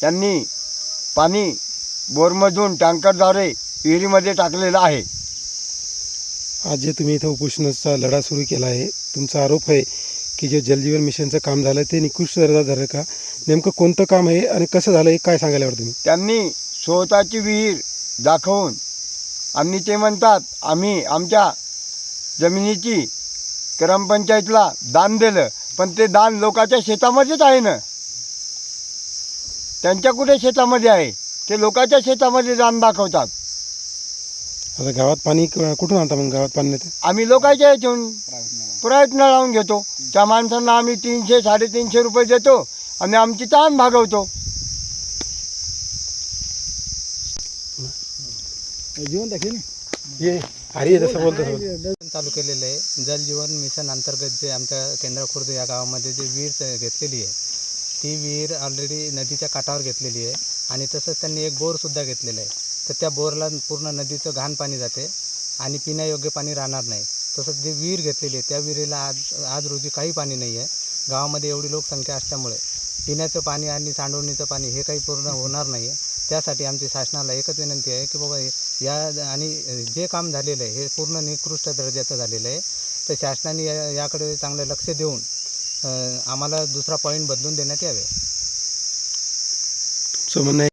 त्यांनी पाणी बोरमधून टँकरद्वारे विहिरीमध्ये टाकलेलं आहे. आज जे तुम्ही इथं उपोषणाचा लढा सुरू केला आहे तुमचा आरोप आहे की जे जलजीवन मिशनचं काम झालं ते निकृष्ट दर्जा झालं का? नेमकं कोणतं काम आहे आणि कसं झालं हे काय सांगायला तुम्ही? त्यांनी स्वतःची विहीर दाखवून आणि ते म्हणतात आम्ही आमच्या जमिनीची ग्रामपंचायतला दान दिलं पण ते दान लोकांच्या शेतामध्येच आहे ना. त्यांच्या कुठे शेतामध्ये आहे? ते लोकांच्या शेतामध्ये दान दाखवतात. आता गावात पाणी क- कुठून आणता मग गावात पाणी आम्ही लोकांच्या याच्यातून प्रयत्न लावून घेतो. त्या माणसांना आम्ही तीनशे साडेतीनशे रुपये देतो आणि आमची ताण भागवतो. ये अरे तसं बोलतो तसं चालू केलेलं आहे. जलजीवन मिशन अंतर्गत जे आमच्या केंद्र खुर्द या गावामध्ये जे विहीर त- घेतलेली आहे ती विहीर ऑलरेडी नदीच्या काठावर घेतलेली आहे. आणि तसंच त्यांनी एक बोरसुद्धा घेतलेलं आहे. तर त्या बोरला पूर्ण नदीचं घाण पाणी जाते आणि पिण्यायोग्य पाणी राहणार नाही. तसंच जी विहीर घेतलेली आहे त्या विहिरीला आज आज रोजी काही पाणी नाही आहे. गावामध्ये एवढी लोकसंख्या असल्यामुळे पिण्याचं पाणी आणि सांडवणीचं पाणी हे काही पूर्ण होणार नाही आहे. त्यासाठी आमची शासनाला एकच विनंती आहे की बाबा या आणि जे काम झालेलं आहे हे पूर्ण निकृष्ट दर्जाचं झालेलं आहे. तर शासनाने या याकडे चांगलं लक्ष देऊन आम्हाला दुसरा पॉईंट बदलून देण्यात यावे. तुमचं म्हणणं